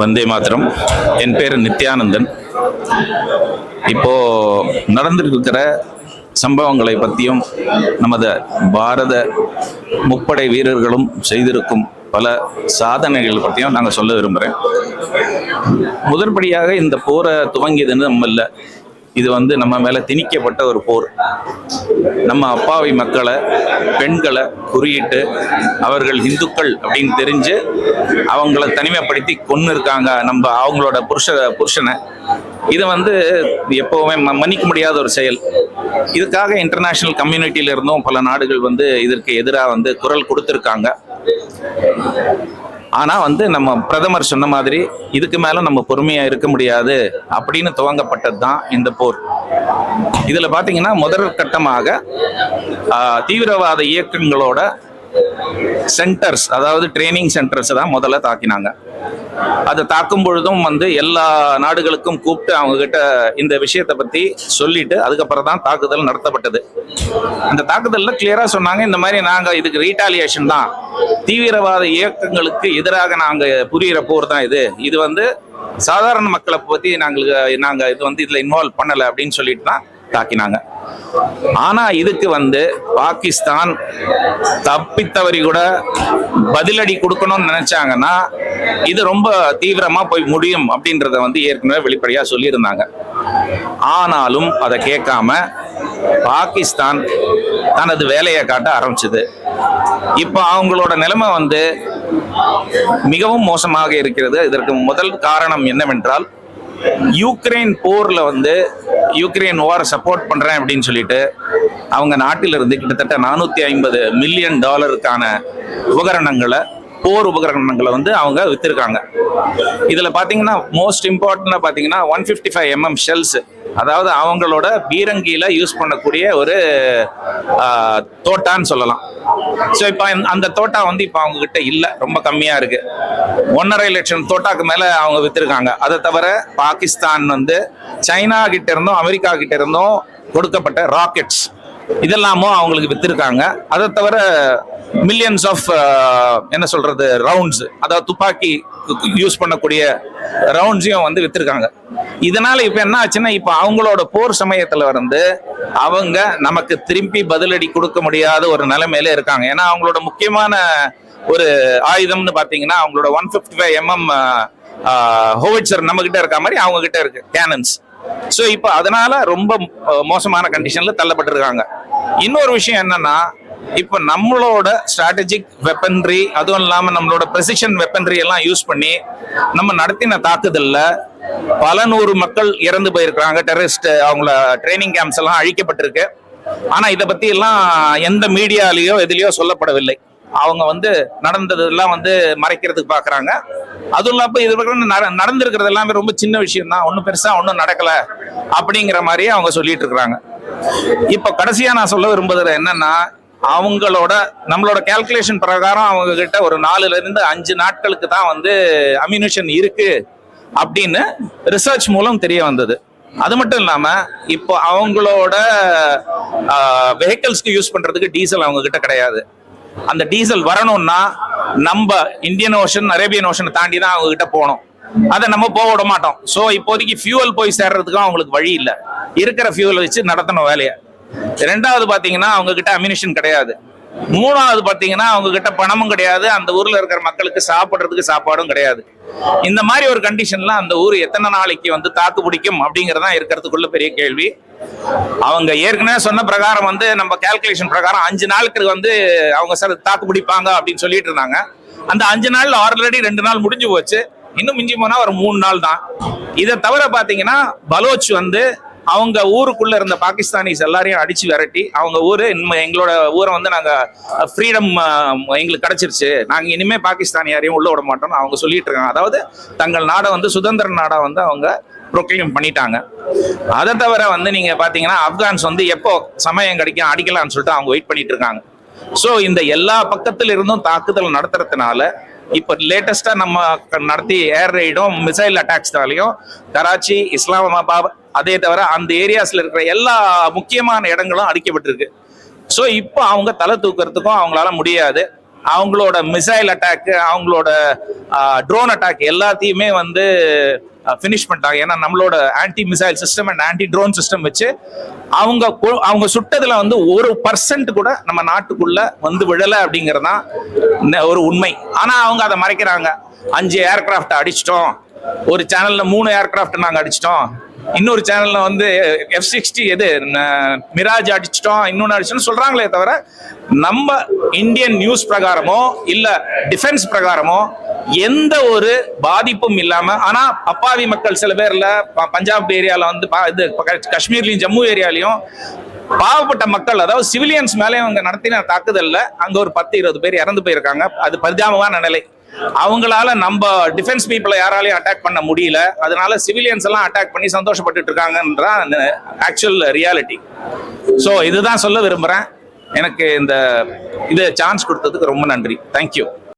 வந்தே மாத்திரம் என் பேர் நித்யானந்தன். இப்போ நடந்துருக்கிற சம்பவங்களை பற்றியும் நமது பாரத முப்படை வீரர்களும் செய்திருக்கும் பல சாதனைகள் பற்றியும் நாங்கள் சொல்ல விரும்புகிறேன் முதற்படியாக இந்த போரை துவங்கியதுன்னு நம்ம இல்லை. இது வந்து நம்ம மேலே திணிக்கப்பட்ட ஒரு போர். நம்ம அப்பாவி மக்களை பெண்களை குறியிட்டு அவர்கள் இந்துக்கள் அப்படின்னு தெரிஞ்சு அவங்கள தனிமைப்படுத்தி கொன்று இருக்காங்க நம்ம அவங்களோட புருஷ புருஷனை. இது வந்து எப்போவுமே மன்னிக்க முடியாத ஒரு செயல். இதுக்காக இன்டர்நேஷ்னல் கம்யூனிட்டியில இருந்தும் பல நாடுகள் வந்து இதற்கு எதிராக வந்து குரல் கொடுத்துருக்காங்க. ஆனால் வந்து நம்ம பிரதமர் சொன்ன மாதிரி இதுக்கு மேலே நம்ம பொறுமையாக இருக்க முடியாது அப்படின்னு துவங்கப்பட்டது தான் இந்த போர். இதில் பார்த்தீங்கன்னா முதல் கட்டமாக தீவிரவாத இயக்கங்களோட சென்டர்ஸ் அதாவது ட்ரைனிங் சென்டர்ஸ் தான் முதல்ல தாக்கினாங்க. அதை தாக்கும் பொழுதும் வந்து எல்லா நாடுகளுக்கும் கூப்பிட்டு அவங்க கிட்ட இந்த விஷயத்தை பத்தி சொல்லிட்டு அதுக்கப்புறம் தான் தாக்குதல் நடத்தப்பட்டது. அந்த தாக்குதல்ல கிளியரா சொன்னாங்க இந்த மாதிரி நாங்க இதுக்கு ரீட்டாலியேஷன் தான். தீவிரவாத இயக்கங்களுக்கு எதிராக நாங்க புரியிற போர் தான் இது. இது வந்து சாதாரண மக்களை பத்தி நாங்களுக்கு நாங்க இது வந்து இதுல இன்வால்வ் பண்ணல அப்படின்னு சொல்லிட்டு தான் தாக்கினாங்க. ஆனா இதுக்கு வந்து பாகிஸ்தான் தப்பித்தவரி கூட பதிலடி கொடுக்கணும்னு நினைச்சாங்கன்னா இது ரொம்ப தீவிரமா போய் முடியும் அப்படின்றத வந்து ஏற்கனவே வெளிப்படையா சொல்லியிருந்தாங்க. ஆனாலும் அதை கேட்காம பாகிஸ்தான் தனது வேலையை காட்ட ஆரம்பிச்சது. இப்போ அவங்களோட நிலைமை வந்து மிகவும் மோசமாக இருக்கிறது. இதற்கு முதல் காரணம் என்னவென்றால் யூக்ரைன் போர்ல வந்து யூக்ரைன் வார் சப்போர்ட் பண்ணுறேன் அப்படின்னு சொல்லிட்டு அவங்க நாட்டிலிருந்து கிட்டத்தட்ட நானூற்றி ஐம்பது மில்லியன் டாலருக்கான உபகரணங்களை போர் உபகரணங்களை வந்து அவங்க வித்திருக்காங்க. இதுல பாத்தீங்கன்னா மோஸ்ட் இம்பார்ட்டன்டா பாத்தீங்கன்னா one fifty five M M shells அதாவது அவங்களோட பீரங்கியில யூஸ் பண்ணக்கூடிய ஒரு தோட்டான்னு சொல்லலாம். ஸோ இப்போ அந்த தோட்டா வந்து இப்போ அவங்க கிட்ட இல்லை. ரொம்ப கம்மியா இருக்கு. ஒன்றரை லட்சம் தோட்டாக்கு மேல அவங்க வித்திருக்காங்க. அதை தவிர பாகிஸ்தான் வந்து சைனா கிட்ட இருந்தும் அமெரிக்கா கிட்ட இருந்தும் கொடுக்கப்பட்ட ராக்கெட்ஸ் இதெல்லாமும் அவங்களுக்கு வித்திருக்காங்க. அதை தவிர மில்லியன்ஸ் ஆஃப் uh, என்ன சொல்றது ரவுண்ட்ஸ் அதாவது துப்பாக்கி யூஸ் பண்ணக்கூடிய ரவுண்ட்ஸையும் வந்து வித்திருக்காங்க. இதனால இப்ப என்ன ஆச்சுன்னா இப்ப அவங்களோட போர் சமயத்துல வந்து அவங்க நமக்கு திரும்பி பதிலடி கொடுக்க முடியாத ஒரு நிலைமையில இருக்காங்க. ஏன்னா அவங்களோட முக்கியமான ஒரு ஆயுதம்னு பாத்தீங்கன்னா அவங்களோட one fifty five MM howitzer நம்ம கிட்ட இருக்க மாதிரி அவங்க கிட்ட இருக்கு கேனன்ஸ் ஸோ இப்போ அதனால ரொம்ப மோசமான கண்டிஷன்ல தள்ளப்பட்டிருக்காங்க. இன்னொரு விஷயம் என்னன்னா இப்போ நம்மளோட ஸ்ட்ராட்டஜிக் வெப்பன்ரி அதுவும் இல்லாமல் நம்மளோட ப்ரெசிஷன் வெப்பன்ரி எல்லாம் யூஸ் பண்ணி நம்ம நடத்தின தாக்குதலில் பல நூறு மக்கள் இறந்து போயிருக்கிறாங்க. டெரரிஸ்ட் அவங்கள ட்ரைனிங் கேம்ப்ஸ் எல்லாம் அழிக்கப்பட்டிருக்கு. ஆனால் இதை பற்றி எல்லாம் எந்த மீடியாலேயோ எதுலேயோ சொல்லப்படவில்லை. அவங்க வந்து நடந்ததெல்லாம் வந்து மறைக்கிறதுக்கு பார்க்குறாங்க. அதுவும் இல்லாமல் இது நட- நடந்திருக்கிறது எல்லாமே ரொம்ப சின்ன விஷயம் தான் ஒன்றும் பெருசாக ஒன்றும் நடக்கலை அப்படிங்கிற மாதிரியே அவங்க சொல்லிட்டு இருக்கிறாங்க. இப்போ கடைசியாக நான் சொல்ல விரும்புகிறது என்னன்னா அவங்களோட நம்மளோட கால்குலேஷன் பிரகாரம் அவங்க கிட்ட ஒரு நாலுல இருந்து அஞ்சு நாட்களுக்கு தான் வந்து அம்யூனிஷன் இருக்கு அப்படின்னு ரிசர்ச் மூலம் தெரிய வந்தது. அது மட்டும் இல்லாம இப்போ அவங்களோட வெஹிக்கிள்ஸ்க்கு யூஸ் பண்றதுக்கு டீசல் அவங்க கிட்ட கிடையாது. அந்த டீசல் வரணும்னா நம்ம இந்தியன் ஓஷன் அரேபியன் ஓஷனை தாண்டி தான் அவங்க கிட்ட போகணும். அதை நம்ம போக விட மாட்டோம். ஸோ இப்போதைக்கு ஃபியூவல் போய் சேர்றதுக்கும் அவங்களுக்கு வழி இல்லை. இருக்கிற ஃபியூவல் வச்சு நடத்தணும் வேலையை. ரெண்டாவது பாத்தீங்கன்னா அவங்க கிட்ட அம்யூனிஷன் கிடையாது. மூணாவது பார்த்தீங்கன்னா அவங்க கிட்ட பணமும் கிடையாது. அந்த ஊர்ல இருக்கிற மக்களுக்கு சாப்பிட்றதுக்கு சாப்பாடும் கிடையாது. இந்த மாதிரி ஒரு கண்டிஷன்ல அந்த ஊர் எத்தனை நாளைக்கு வந்து தாக்கு பிடிக்கும் அப்படிங்கறதா இருக்கிறதுக்குள்ள பெரிய கேள்வி. அவங்க ஏற்கனவே சொன்ன பிரகாரம் வந்து நம்ம கால்குலேஷன் பிரகாரம் அஞ்சு நாளுக்கு வந்து அவங்க சார் தாக்கு பிடிப்பாங்க அப்படின்னு சொல்லிட்டு இருந்தாங்க. அந்த அஞ்சு நாள் ஆல்ரெடி ரெண்டு நாள் முடிஞ்சு போச்சு. இன்னும் மிஞ்சி போனா ஒரு மூணு நாள் தான். இதை தவிர பாத்தீங்கன்னா பலோச் வந்து அவங்க ஊருக்குள்ள இருந்த பாகிஸ்தானிஸ் எல்லாரையும் அடிச்சு விரட்டி அவங்க ஊரு இனிமே எங்களோட ஊரை வந்து நாங்க ஃப்ரீடம் எங்களுக்கு கிடைச்சிருச்சு. நாங்க இனிமே பாகிஸ்தான் யாரையும் உள்ள விட மாட்டோம்னு அவங்க சொல்லிட்டு இருக்காங்க. அதாவது தங்கள் நாடை வந்து சுதந்திர நாடா வந்து அவங்க ப்ரொக்ளைம் பண்ணிட்டாங்க. அதை தவிர வந்து நீங்க பாத்தீங்கன்னா ஆப்கான்ஸ் வந்து எப்போ சமயம் கிடைக்கும் அடிக்கலாம்னு சொல்லிட்டு அவங்க வெயிட் பண்ணிட்டு இருக்காங்க. ஸோ இந்த எல்லா பக்கத்துல இருந்தும் தாக்குதல் நடத்துறதுனால இப்போ லேட்டஸ்டா நம்ம நடத்தி ஏர் ரைடும் மிசைல் அட்டாக்ஸ்னாலையும் கராச்சி இஸ்லாமாபாத் அதே தவிர அந்த ஏரியாஸில் இருக்கிற எல்லா முக்கியமான இடங்களும் அடிக்கப்பட்டிருக்கு ஸோ இப்போ அவங்க தலை தூக்கிறதுக்கும் அவங்களால முடியாது. அவங்களோட மிசைல் அட்டாக்கு அவங்களோட ட்ரோன் அட்டாக் எல்லாத்தையுமே வந்து ஃபினிஷ் பண்ணிட்டாங்க. ஏன்னா நம்மளோட anti missile system and anti drone system வச்சு அவங்க அவங்க சுட்டதில் வந்து ஒரு பர்சன்ட் கூட நம்ம நாட்டுக்குள்ள வந்து விழலை அப்படிங்கிறது தான் ஒரு உண்மை. ஆனால் அவங்க அதை மறைக்கிறாங்க. அஞ்சு ஏர்கிராஃப்ட் அடிச்சிட்டோம். ஒரு சேனல்ல மூணு ஏர்கிராஃப்ட் நாங்கள் அடிச்சிட்டோம். இன்னொரு சேனல்ல வந்து எஃப் சிக்ஸ்டி எது? ந- மிராஜ் அடிச்சிட்டோம் இன்னொன்று அடிச்சோம்னு சொல்றாங்களே தவிர நம்ம இந்தியன் நியூஸ் பிரகாரமோ இல்ல டிஃபென்ஸ் பிரகாரமோ எந்த ஒரு பாதிப்பும் இல்லாம ஆனா அப்பாவி மக்கள் சில பேர்ல ப- பஞ்சாப் ஏரியால வந்து பா- இது ப- காஷ்மீர்லயும் ஜம்மு ஏரியாலையும் பாவப்பட்ட மக்கள் அதாவது சிவிலியன்ஸ் மேலே அவங்க நடத்தின தாக்குதல்ல அங்க ஒரு பத்து இருபது பேர் இறந்து போயிருக்காங்க. அது பரிதாபமான நிலை. அவங்களால நம்ம டிஃபென்ஸ் பீப்புளை யாராலையும் அட்டாக் பண்ண முடியல. அதனால சிவிலியன்ஸ் எல்லாம் அட்டாக் பண்ணி சந்தோஷப்பட்டுட்டு இருக்காங்கன்ற ஆக்சுவல் ரியாலிட்டி ஸோ இதுதான் சொல்ல விரும்புறேன். எனக்கு இந்த இது சான்ஸ் கொடுத்ததுக்கு ரொம்ப நன்றி. தேங்க்யூ